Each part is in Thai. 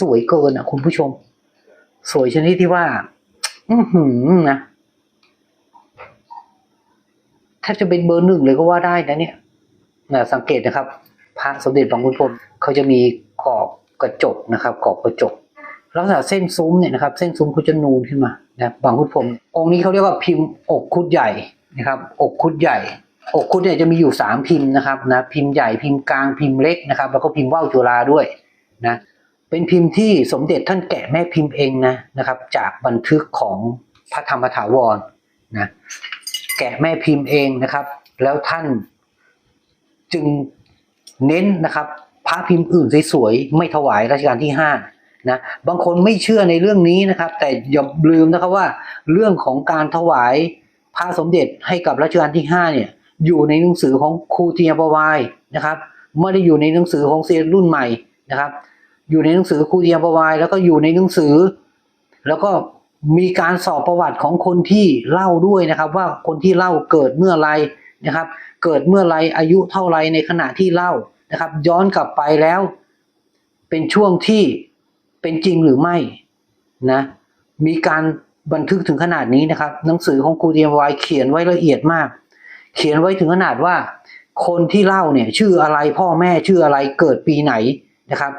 สวยเกินอะ คุณผู้ชม สวยชนิดที่ว่า อือหือนะถ้าจะเป็นเบอร์หนึ่งเลยก็ว่าได้นะเนี่ยนะสังเกตนะครับ พระสมเด็จบางขุนพรมเขาจะมีกรอบกระจกนะครับกรอบกระจกลักษณะเส้นซุ้มเนี่ยนะครับ เส้นซุ้มเขาจะนูนขึ้นมานะบางขุนพรมองค์นี้เขาเรียกว่าพิมพ์อกคุดใหญ่นะครับ อกคุดใหญ่ อกคุดเนี่ยจะมีอยู่สามพิมพ์นะครับนะพิมพ์ใหญ่พิมพ์กลางพิมพ์เล็กนะครับ แล้วก็พิมพ์ว่าวจุฬาด้วยนะ เป็นพิมพ์ที่สมเด็จท่านแกะแม่พิมพ์เองนะนะครับ จากบันทึกของพระธรรมถาวรนะแกะแม่พิมพ์เองนะครับ แล้วท่านจึงเน้นนะครับ พระพิมพ์อื่นสวยๆไม่ถวายรัชกาลที่ห้านะบางคนไม่เชื่อในเรื่องนี้นะครับ แต่อย่าลืมนะครับว่า เรื่องของการถวายพระสมเด็จให้กับรัชกาลที่ห้าเนี่ยอยู่ในหนังสือของครูเทียบวายนะครับไม่ได้อยู่ในหนังสือของเซียนรุ่นใหม่นะครับ อยู่ในหนังสือครูเทียมประวายแล้วก็อยู่ในหนังสือ แล้วก็มีการสอบประวัติของคนที่เล่าด้วยนะครับ ว่าคนที่เล่าเกิดเมื่อไรนะครับ เกิดเมื่อไรอายุเท่าไรในขณะที่เล่านะครับ ย้อนกลับไปแล้ว เป็นช่วงที่เป็นจริงหรือไม่นะมีการบันทึกถึงขนาดนี้นะครับ หนังสือของครูเทียมประวายเขียนไว้ละเอียดมาก เขียนไว้ถึงขนาดว่า คนที่เล่าเนี่ยชื่ออะไรพ่อแม่ชื่ออะไรเกิดปีไหนนะครับ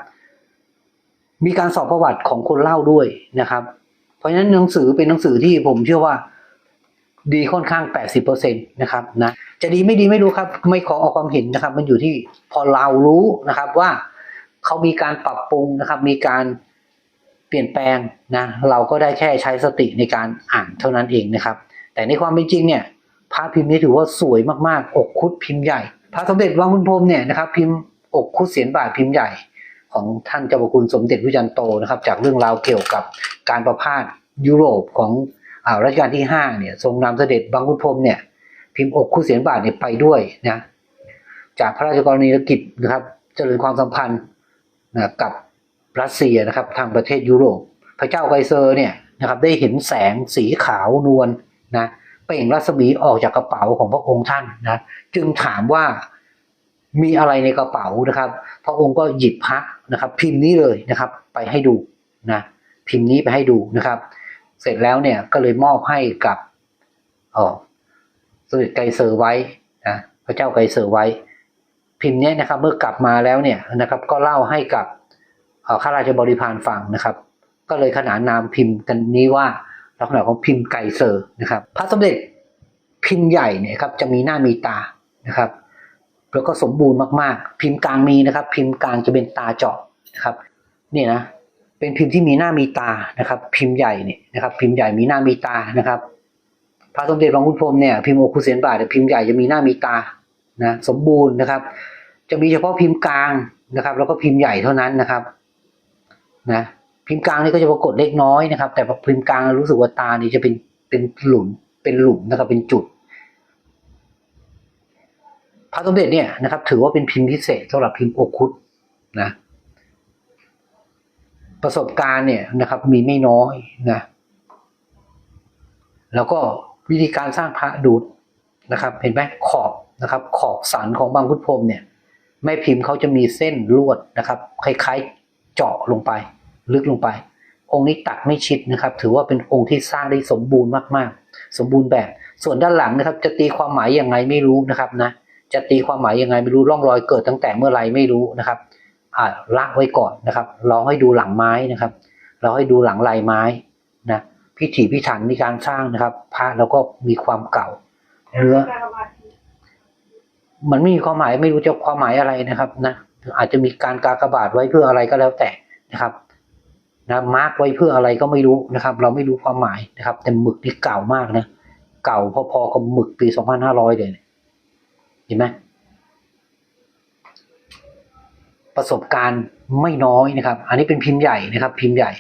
มีการสอบประวัติของคนเล่าด้วยนะครับ เพราะฉะนั้นหนังสือเป็นหนังสือที่ผมเชื่อว่าดีค่อนข้าง 80%นะครับนะจะดีไม่ดีไม่รู้ครับ ไม่ขอออกความเห็นนะครับ มันอยู่ที่พอเรารู้นะครับว่าเขามีการปรับปรุงนะครับ มีการเปลี่ยนแปลงนะเราก็ได้แค่ใช้สติในการอ่านเท่านั้นเองนะครับ แต่ในความเป็นจริงเนี่ยพระพิมพ์นี้ถือว่าสวยมากๆ อกคุดพิมพ์ใหญ่ พระสมเด็จวังคุณพรมเนี่ยนะครับ พิมพ์อกคุดเสียนบาทพิมพ์ใหญ่ ของท่านเจ้าพระคุณสมเด็จพระจันโตนะครับ จากเรื่องราวเกี่ยวกับการประพาสยุโรปของอรัชกาลที่ห้าเนี่ยทรงนำเสด็จบางขุนพรมเนี่ยพิมพ์อกคู่เสียนบาทเนี่ยไปด้วยนะจากพระราชกรณียกิจนะครับ เจริญความสัมพันธ์นะกับรัสเซียนะครับทางประเทศยุโรป พระเจ้าไกเซอร์เนี่ยนะครับได้เห็นแสงสีขาวนวลนะเปล่งรัศมีออกจากกระเป๋าของพระองค์ท่านนะจึงถามว่า มีอะไรในกระเป๋านะครับ พระองค์ก็หยิบพระนะครับ พิมพ์นี้เลยนะครับ ไปให้ดูนะพิมพ์นี้ไปให้ดูนะครับ เสร็จแล้วเนี่ยก็เลยมอบให้กับอ๋อสมเด็จไกเซอร์ไว้นะพระเจ้าไกเซอร์ไว้ พิมพ์นี้นะครับ เมื่อกลับมาแล้วเนี่ยนะครับ ก็เล่าให้กับอ่อข้าราชบริพารฟังนะครับ ก็เลยขนานนามพิมพ์กันนี้ว่าลักษณะของพิมพ์ไกเซอร์นะครับ พระสมเด็จพิมพ์ใหญ่เนี่ยครับจะมีหน้ามีตานะครับ แล้วก็สมบูรณ์มากๆ พิมพ์กลางมีนะครับ พิมพ์กลางจะเป็นตาเจาะนะครับนี่นะเป็นพิมพ์ที่มีหน้ามีตานะครับ พิมพ์ใหญ่เนี่ยนะครับ พิมพ์ใหญ่มีหน้ามีตานะครับพระสมเด็จหลวงคุณพรมเนี่ยพิมพ์โอคุเสียนบาทเนี่ยพิมพ์ใหญ่จะมีหน้ามีตานะสมบูรณ์นะครับ จะมีเฉพาะพิมพ์กลางนะครับ แล้วก็พิมพ์ใหญ่เท่านั้นนะครับนะพิมพ์กลางนี่ก็จะปรากฏเล็กน้อยนะครับ แต่พอพิมพ์กลางรู้สึกว่าตานี่จะเป็นเป็นหลุมเป็นหลุมนะครับเป็นจุด ระสมเด็จเนี่ยนะครับ ถือว่าเป็นพิมพ์พิเศษสำหรับพิมพ์โอคุดนะประสบการณ์เนี่ยนะครับมีไม่น้อยนะแล้วก็วิธีการสร้างพระดูดนะครับ เห็นไหมขอบนะครับ ขอบสันของบางพุทธพรมเนี่ยแม่พิมพ์เขาจะมีเส้นลวดนะครับคล้ายๆเจาะลงไป ลึกลงไป องค์นี้ตัดไม่ชิดนะครับ ถือว่าเป็นองค์ที่สร้างได้สมบูรณ์มากๆ สมบูรณ์แบบ ส่วนด้านหลังนะครับ จะตีความหมายอยังไงไม่รู้นะครับนะ จะตีความหมายยังไงไม่รู้ร่องรอยเกิดตั้งแต่เมื่อไรไม่รู้นะครับอ่าละไว้ก่อนนะครับเราให้ดูหลังไม้นะครับ เราให้ดูหลังลายไม้นะพิถีพิถันในการสร้างนะครับพระแล้วก็มีความเก่าเนื้อมันไม่มีความหมายไม่รู้จะความหมายอะไรนะครับนะอาจจะมีการกากบาทไว้เพื่ออะไรก็แล้วแต่นะครับนะมาร์กไว้เพื่ออะไรก็ไม่รู้นะครับ เราไม่รู้ความหมายนะครับ แต่หมึกนี่เก่ามากนะ เก่าพอๆกับหมึกปีสองพันห้าร้อยเลย เห็นไหมประสบการณ์ไม่น้อยนะครับ อันนี้เป็นพิมพ์ใหญ่นะครับ พิมพ์ใหญ่